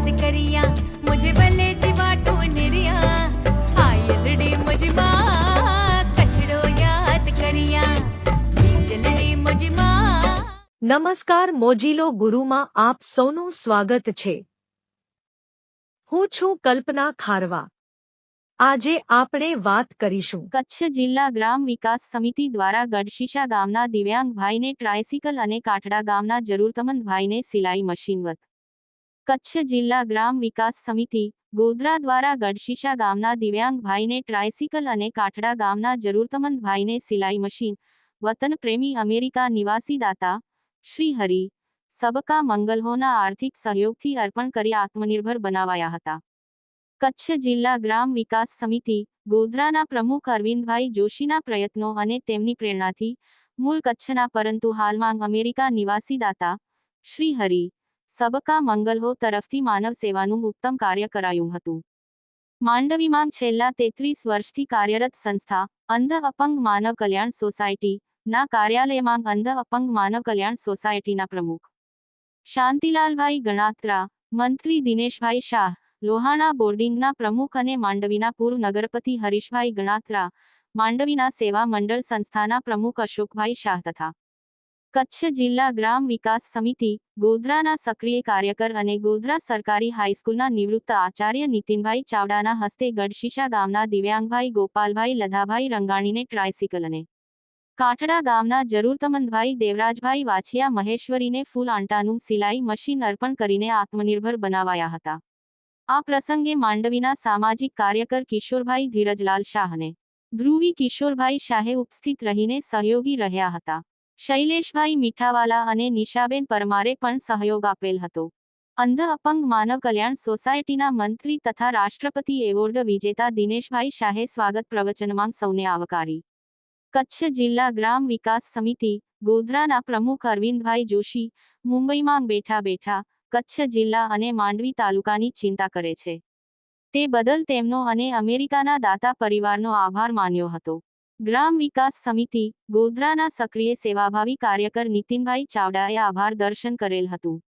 યાદ કરિયા મુझे ભલે જીવાટો નિર્યા આયલડી મુજમાં કચડો યાદ કરિયા બીજલડી મુજમાં નમસ્કાર મોજીલો ગુરુમાં આપ સૌનું સ્વાગત છે હું છું કલ્પના ખારવા આજે આપણે વાત કરીશું કચ્છ જિલ્લા ગ્રામ વિકાસ સમિતિ દ્વારા ગઢશીશા ગામના દિવ્યાંગ ભાઈને ટ્રાયસિકલ અને કાઠડા ગામના જરૂરતમંદ ભાઈને સિલાઈ મશીન વત કચ્છ જિલ્લા ગ્રામ વિકાસ સમિતિ, ગોધરા દ્વારા ગઢશીશા ગામના દિવ્યાંગ ભાઈને ટ્રાયસિકલ અને કાઠડા ગામના જરૂરતમંદ ભાઈને સિલાઈ મશીન, વતન પ્રેમી અમેરિકા નિવાસી દાતા, શ્રી હરિ, સબકા મંગલહોના આર્થિક સહયોગથી અર્પણ કરી આત્મનિર્ભર બનાવાયા હતા. કચ્છ જિલ્લા ગ્રામ વિકાસ સમિતિ, ગોધરાના પ્રમુખ અરવિંદભાઈ જોશીના પ્રયત્નો અને તેમની પ્રેરણાથી, મૂળ કચ્છના પરંતુ હાલમાં અમેરિકા નિવાસી દાતા, શ્રી હરિ સબકા મંગલહો તરફથી માનવ સેવાનું ઉત્તમ કાર્ય કરાયું હતું. માંડવીમાં છેલ્લા તેત્રીસ વર્ષથી કાર્યરત સંસ્થા, અંધ અપંગ માનવ કલ્યાણ સોસાયટી, ના કાર્યાલયમાં અંધ અપંગ માનવ કલ્યાણ સોસાયટીના પ્રમુખ. શાંતિલાલભાઈ ગણાત્રા, મંત્રી દિનેશભાઈ શાહ, લોહાણા બોર્ડિંગના પ્રમુખ અને માંડવીના પૂર્વ નગરપતિ હરીશભાઈ ગણાત્રા, માંડવીના સેવા મંડળ સંસ્થાના પ્રમુખ અશોકભાઈ શાહ તથા કચ્છ જિલ્લા ગ્રામ વિકાસ સમિતિ, ગોધરાના સક્રિય કાર્યકર અને ગોધરા સરકારી હાઈસ્કૂલના નિવૃત્ત આચાર્ય નીતિનભાઈ ચાવડાના હસ્તે ગઢશીશા ગામના દિવ્યાંગભાઈ ગોપાલભાઈ લધાભાઈ રંગાણીને ટ્રાયસિકલ અને કાઠડા ગામના જરૂરતમંદભાઈ દેવરાજભાઈ વાછિયા મહેશ્વરીને ફૂલ આંટાનું સિલાઈ મશીન અર્પણ કરીને આત્મનિર્ભર બનાવાયા હતા. આ પ્રસંગે માંડવીના સામાજિક કાર્યકર કિશોરભાઈ ધીરજલાલ શાહને ધ્રુવી કિશોરભાઈ શાહે ઉપસ્થિત રહીને સહયોગી રહ્યા હતા. શૈલેષભાઈ મીઠાવાલા અને નિશાબેન પરમારે પણ સહયોગ આપેલ હતો. અંધ અપંગ માનવ કલ્યાણ સોસાયટીના મંત્રી તથા રાષ્ટ્રપતિ એવોર્ડ વિજેતા દિનેશભાઈ શાહે સ્વાગત પ્રવચનમાં સૌને આવકારી. કચ્છ જિલ્લા ગ્રામ વિકાસ સમિતિ, ગોધરાના પ્રમુખ અરવિંદભાઈ જોશી, મુંબઈમાં બેઠા બેઠા કચ્છ જિલ્લા અને માંડવી તાલુકાની ચિંતા કરે છે. તે બદલ તેમનો અને અમેરિકાના દાતા પરિવારનો આભાર માન્યો હતો. ગ્રામ વિકાસ સમિતિ ગોધરાના સક્રિય સેવાભાવી કાર્યકર નીતિનભાઈ ચાવડાએ આભાર દર્શન કરેલ હતું.